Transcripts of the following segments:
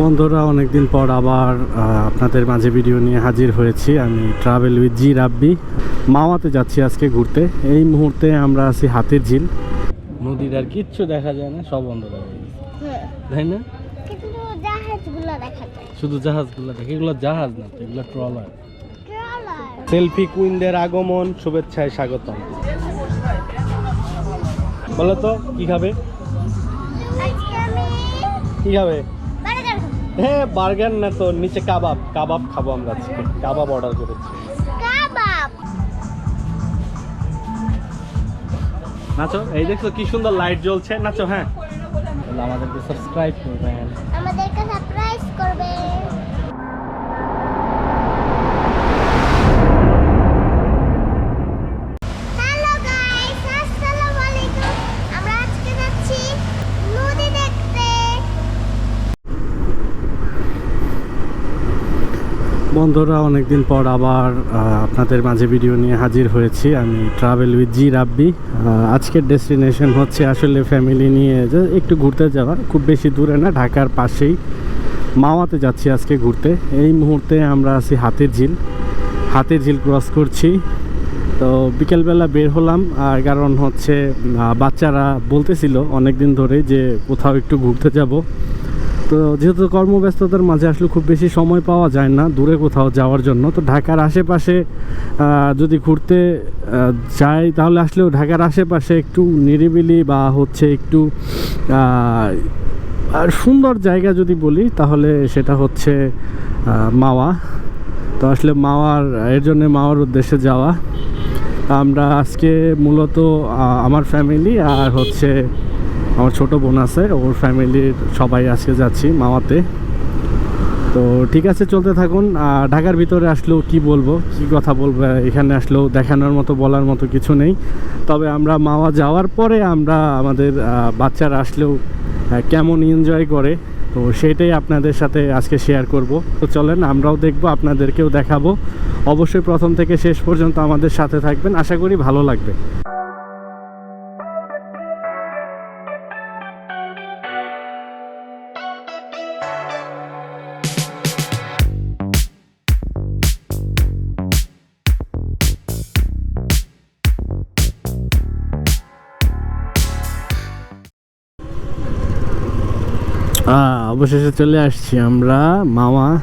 বন্ধুরা অনেকদিন পর আবার আপনাদের মাঝে ভিডিও নিয়ে হাজির হয়েছি। আমি ট্রাভেল উইথ জি রাব্বি। মাওয়াতে যাচ্ছি আজকে ঘুরতে। এই মুহূর্তে আমরা আছি হাতির ঝিল। নদীর আর কিচ্ছু দেখা যায় না সব বন্ধ হয়ে তাই না? শুধু জাহাজগুলো দেখে? এগুলো জাহাজ না এগুলো ট্রলার সেলফি কুইনদের আগমন শুভেচ্ছায় স্বাগতম। বলো তো কি খাবে? কি খাবে? হ্যাঁ বার্গার না তো নিচে কাবাব। কাবাব খাব আমরা আজকে। কাবাব অর্ডার করেছি। কাবাব। নাচো এই দেখছ কি সুন্দর লাইট জ্বলছে। নাচো হ্যাঁ। তাহলে আমাদেরকে সাবস্ক্রাইব করবেন। আমাদেরকে বন্ধুরা, অনেকদিন পর আবার আপনাদের মাঝে ভিডিও নিয়ে হাজির হয়েছি। আমি ট্রাভেল উইথ জি রাব্বি। আজকের ডেস্টিনেশন হচ্ছে আসলে ফ্যামিলি নিয়ে যে একটু ঘুরতে যাওয়া খুব বেশি দূরে না, ঢাকার পাশেই। মাওয়াতে যাচ্ছি আজকে ঘুরতে। এই মুহূর্তে আমরা আছি হাতির ঝিল। হাতির ঝিল ক্রস করছি। তো বিকেলবেলা বের হলাম। আর কারণ হচ্ছে বাচ্চারা বলতেছিল অনেক দিন ধরে যে কোথাও একটু ঘুরতে যাব। তো যেহেতু কর্মব্যস্ততার মাঝে আসলে খুব বেশি সময় পাওয়া যায় না দূরে কোথাও যাওয়ার জন্য, তো ঢাকার আশেপাশে যদি ঘুরতে যাই, তাহলে আসলেও ঢাকার আশেপাশে একটু নিরিবিলি বা হচ্ছে একটু আর সুন্দর জায়গা যদি বলি, তাহলে সেটা হচ্ছে মাওয়া। তো আসলে মাওয়ার, এর জন্য মাওয়ার উদ্দেশ্যে যাওয়া। আমরা আজকে মূলত আমার ফ্যামিলি আর হচ্ছে আমার ছোট বোন আছে, ওর ফ্যামিলির সবাই আজকে যাচ্ছি মামাতে। তো ঠিক আছে, চলতে থাকুন। আর ঢাকার ভিতরে আসলেও কি বলব? কি কথা বলব? এখানে আসলেও দেখানোর মতো, বলার মতো কিছু নেই। তবে আমরা মাওয়া যাওয়ার পরে আমরা আমাদের বাচ্চারা আসলেও কেমন এনজয় করে, তো সেটাই আপনাদের সাথে আজকে শেয়ার করব। তো চলেন, আমরাও দেখব, আপনাদেরকেও দেখাবো। অবশ্যই প্রথম থেকে শেষ পর্যন্ত আমাদের সাথে থাকবেন। আশা করি ভালো লাগবে। অবশেষে চলে আসছি আমরা। মামা,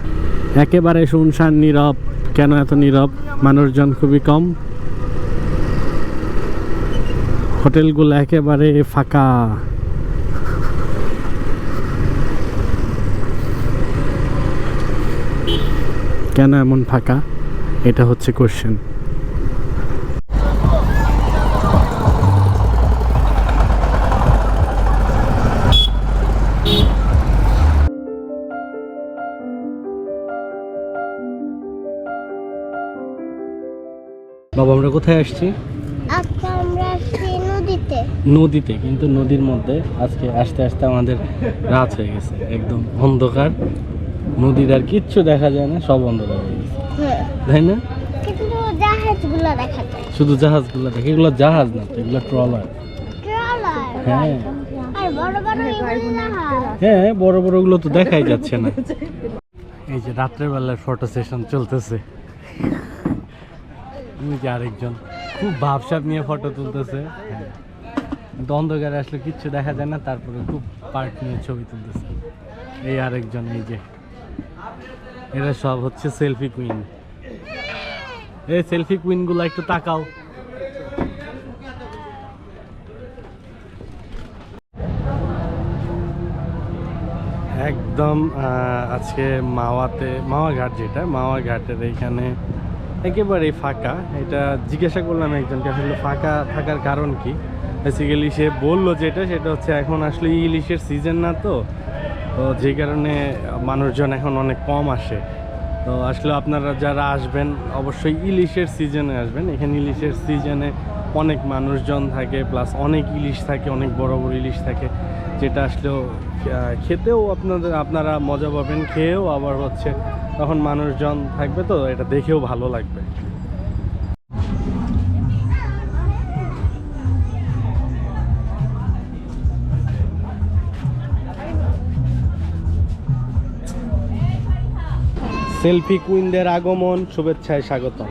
একেবারে শুনশান নীরব। কেন এত নীরব? মানুষজন খুবই কম। হোটেলগুলো একেবারে ফাঁকা। কেন এমন ফাঁকা? এটা হচ্ছে কোশ্চেন বাবা আমরা কোথায় আসছি? আসছি নদীতে। নদীতে কিন্তু নদীর মধ্যে আজকে আসতে আসতে আমাদের রাত হয়ে গেছে। একদম অন্ধকার। নদীর আর কিচ্ছু দেখা যায় না সব অন্ধকার হয়ে গেছে। হ্যাঁ। তাই না? শুধু জাহাজগুলো দেখে এগুলো জাহাজ না তো এগুলো ট্রলার। হ্যাঁ। বড় বড় এগুলো হ্যাঁ? বড় বড়গুলো তো দেখাই যাচ্ছে না। এই যে রাত্রের বেলার ফটো সেশন চলতেছে। যে আরেকজন, খুব ভাবসাব নিয়ে ফটো তুলতেছে। অন্ধকারে আসলে কিচ্ছু দেখা যায় না, তারপরে খুব পার্ট নিয়ে ছবি তুলতেছে। এই আরেকজন, এই যে। এরা সব হচ্ছে সেলফি কুইন এই সেলফি কুইনগুলো একটু তাকাও। একদম আজকে মাওয়াতে মাওয়া ঘাট যেটা মাওয়া ঘাটের এইখানে একেবারেই ফাঁকা। এটা জিজ্ঞাসা করলাম একজনকে, আসলে ফাঁকা থাকার কারণ কি? বেসিক্যালি সে বলল যেটা, সেটা হচ্ছে এখন আসলে ইলিশের সিজন না তো। তো যে কারণে মানুষজন এখন অনেক কম আসে। তো আসলে আপনারা যারা আসবেন, অবশ্যই ইলিশের সিজনে আসবেন। এখানে ইলিশের সিজনে অনেক মানুষজন থাকে প্লাস অনেক ইলিশ থাকে, অনেক বড় বড় ইলিশ থাকে, যেটা আসলেও খেতেও আপনাদের, আপনারা মজা পাবেন, খেয়েও আবার হচ্ছে তখন মানুষজন থাকবে তো, এটা দেখেও ভালো লাগবে। সেলফি কুইনদের আগমন, শুভেচ্ছায় স্বাগতম।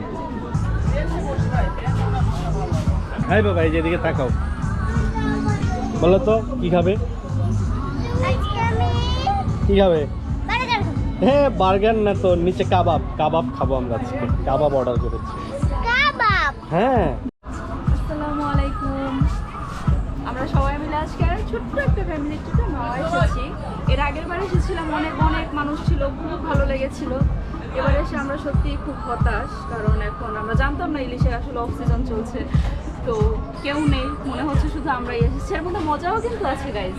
হাই বাবা এই যেদিকে তাকাও। বলো তো কি খাবে? কি খাবে? হ্যাঁ বার্গার না তো নিচে কাবাব। কাবাব খাব আমরা আজকে। কাবাব অর্ডার করেছি। কাবাব? হ্যাঁ। আসসালামু আলাইকুম। আমরা সবাই মিলে আজকে আর ছোট্ট একটা ফ্যামিলি ট্রিপে মাওয়া এসেছি। এর আগের বার এসেছিলাম অনেক অনেক মানুষ ছিল খুব ভালো লেগেছিল। এবার এসে আমরা সত্যি খুব হতাশ কারণ এখন আমরা জানতাম না ইলিশের আসলে অফ সিজন চলছে। তো কেউ নেই, মনে হচ্ছে শুধু আমরাই এসেছি। এর মধ্যে মজাও কিন্তু আছে গাইজ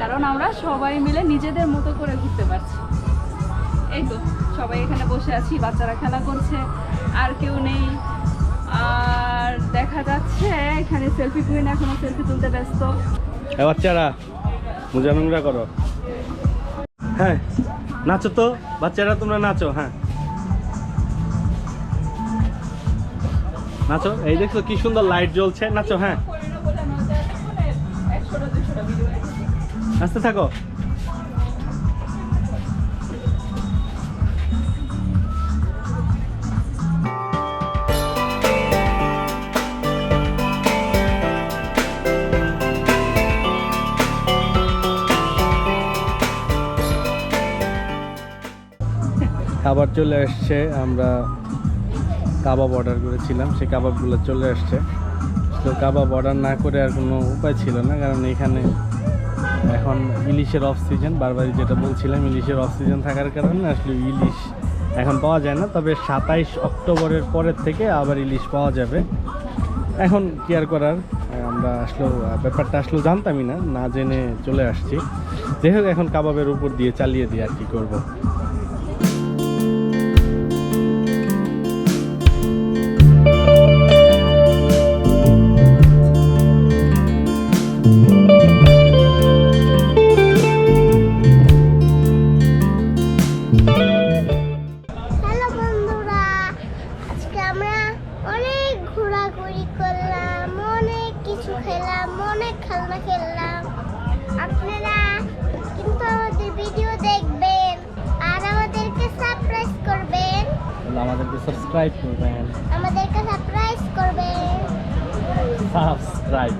কারণ আমরা সবাই মিলে নিজেদের মতো করে ঘুরতে পারছি। এই তো, সবাই এখানে বসে আছি, বাচ্চারা খেলা করছে, আর কেউ নেই। আর দেখা যাচ্ছে, এখানে সেলফি কুইন এখনও সেলফি তুলতে ব্যস্ত। বাচ্চারা মোজা নোংরা করো। হ্যাঁ নাচো তো। বাচ্চারা, তোমরা নাচো হ্যাঁ। নাচো, এই দেখছ কি সুন্দর লাইট জ্বলছে। নাচো হ্যাঁ। নাচতে থাকো। খাবার চলে আসছে আমরা কাবাব অর্ডার করেছিলাম, সেই কাবাবগুলো চলে আসছে। তো কাবাব অর্ডার না করে আর কোনো উপায় ছিল না, কারণ এখানে এখন ইলিশের অফ সিজন বারবারই যেটা বলছিলাম, ইলিশের অফ সিজন থাকার কারণে আসলে ইলিশ এখন পাওয়া যায় না। তবে সাতাইশ অক্টোবরের পরের থেকে আবার ইলিশ পাওয়া যাবে। এখন কি আর করার? আমরা আসলেও ব্যাপারটা আসলেও জানতামই না না জেনে চলে আসছি। যাই হোক, এখন কাবাবের উপর দিয়ে চালিয়ে দিই আর কি করব। ভিডিও দেখবেন আর আমাদেরকে সারপ্রাইজ করবেন। আমাদেরকে সাবস্ক্রাইব করবেন। আমাদেরকে সারপ্রাইজ করবেন। Subscribe subscribe.